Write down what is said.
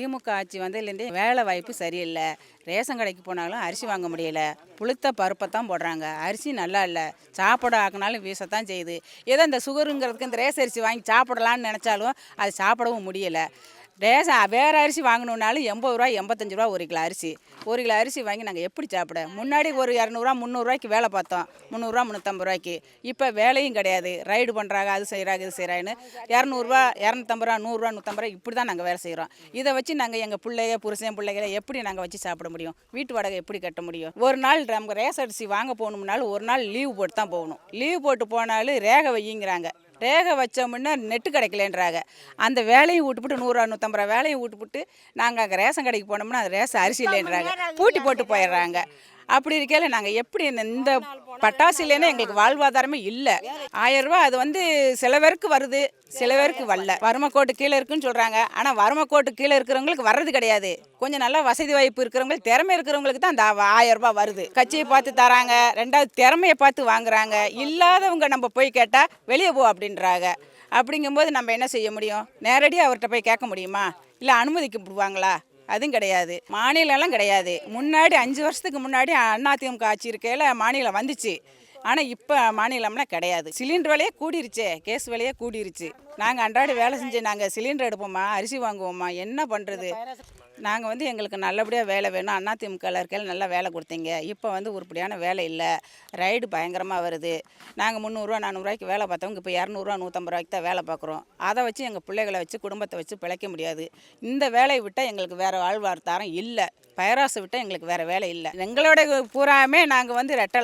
திமுக ஆட்சி வந்ததுலேருந்தே வேலை வாய்ப்பு சரியில்லை. ரேஷன் கடைக்கு போனாலும் அரிசி வாங்க முடியல. புளுத்த பருப்பை தான் போடுறாங்க. அரிசி நல்லா இல்லை. சாப்பாடு ஆக்கினாலும் வீசத்தான் செய்யுது. ஏதோ இந்த சுகருங்கிறதுக்கு இந்த ரேஸ் அரிசி வாங்கி சாப்பிடலான்னு நினச்சாலும் அது சாப்பிடவும் முடியலை. ரேஷன் வேறு அரிசி வாங்கணுன்னாலும் எண்பது ரூபா எண்பத்தஞ்சு ரூபா ஒரு கிலோ அரிசி. ஒரு கிலோ அரிசி வாங்கி நாங்கள் எப்படி சாப்பிட? முன்னாடி ஒரு இரநூறுவா முந்நூறுரூவாய்க்கு வேலை பார்த்தோம். முந்நூறுரூவா முந்நூற்றம்பது ரூபாய்க்கு. இப்போ வேலையும் கிடையாது. ரைடு பண்ணுறாங்க அது செய்கிறாங்க இது செய்கிறாங்கன்னு இரநூறுவா இரநூத்தம்பது ரூபா நூறுரூவா நூற்றம்பது ரூபா இப்படி தான் நாங்கள் வேலை செய்கிறோம் இதை வச்சு நாங்கள் எங்கள் பிள்ளைய புருஷன் பிள்ளைகளை எப்படி நாங்கள் வச்சு சாப்பிட முடியும்? வீட்டு வாடகை எப்படி கட்ட முடியும்? ஒரு நாள் நமக்கு ரேஸ் அரிசி வாங்க போகணும்னாலும் ஒரு நாள் லீவு போட்டு தான் போகணும். லீவு போட்டு போனாலும் ரேகை வையுங்கிறாங்க. ரேகை வச்சோம்னா நெட்டு கிடைக்கலன்றாங்க. அந்த வேலையும் விட்டுப்புட்டு நூறுரூவா நூற்றம்பது ரூபா வேலையும் விட்டுப்புட்டு நாங்கள் அங்கே ரேஷன் கடைக்கு போனோம்னா அது ரேஷன் அரிசி இல்லைன்றாங்க. பூட்டி போட்டு போயிடுறாங்க. அப்படி இருக்கையில் நாங்கள் எப்படி இந்த பட்டாசு இல்லைன்னா எங்களுக்கு வாழ்வாதாரமே இல்லை. ஆயிரம் ரூபாய் அது வந்து சில பேருக்கு வருது சில பேருக்கு வரல. வறுமைக்கோட்டு கீழே இருக்குன்னு சொல்கிறாங்க ஆனால் வறுமைக்கோட்டு கீழே இருக்கிறவங்களுக்கு வர்றது கிடையாது. கொஞ்சம் நல்லா வசதி வாய்ப்பு இருக்கிறவங்களுக்கு திறமை இருக்கிறவங்களுக்கு தான் அந்த ஆயிரம் ரூபாய் வருது. கட்சியை பார்த்து தராங்க ரெண்டாவது திறமையை பார்த்து வாங்குறாங்க. இல்லாதவங்க நம்ம போய் கேட்டால் வெளியே போ அப்படின்றாங்க. அப்படிங்கும்போது நம்ம என்ன செய்ய முடியும்? நேரடியாக அவர்கிட்ட போய் கேட்க முடியுமா? இல்லை அனுமதிக்க விடுவாங்களா அதுவும் கிடையாது. மாநிலம்லாம் கிடையாது. முன்னாடி அஞ்சு வருஷத்துக்கு முன்னாடி அதிமுக ஆட்சி இருக்கையில் மாநிலம் வந்துச்சு. ஆனால் இப்போ மாநிலம்லாம் கிடையாது. சிலிண்டர் விலையே கூடிருச்சே. கேஸ் விலையே கூடிருச்சு. நாங்கள் அன்றாட வேலை செஞ்சு நாங்கள் சிலிண்டர் எடுப்போமா? அரிசி வாங்குவோமா? என்ன பண்ணுறது நாங்கள் வந்து எங்களுக்கு நல்லபடியாக வேலை வேணும். அதிமுகவில் இருக்கையில் நல்லா வேலை கொடுத்தீங்க. இப்போ வந்து உருப்படியான வேலை இல்லை. ரைடு பயங்கரமாக வருது. நாங்கள் முந்நூறுரூவா நானூறுரூவாய்க்கு வேலை பார்த்தவங்க இப்போ இரநூறுவா நூற்றம்பது ரூபாய்க்கு தான் வேலை பார்க்குறோம். அதை வச்சு எங்கள் பிள்ளைகளை வச்சு குடும்பத்தை வச்சு பிழைக்க முடியாது. இந்த வேலையை விட்டால் எங்களுக்கு வேறு வாழ்வாதாரம் இல்லை. பயிராசை விட்டால் எங்களுக்கு வேறு வேலை இல்லை. எங்களோட பூராமே நாங்கள் வந்து ரெட்டலை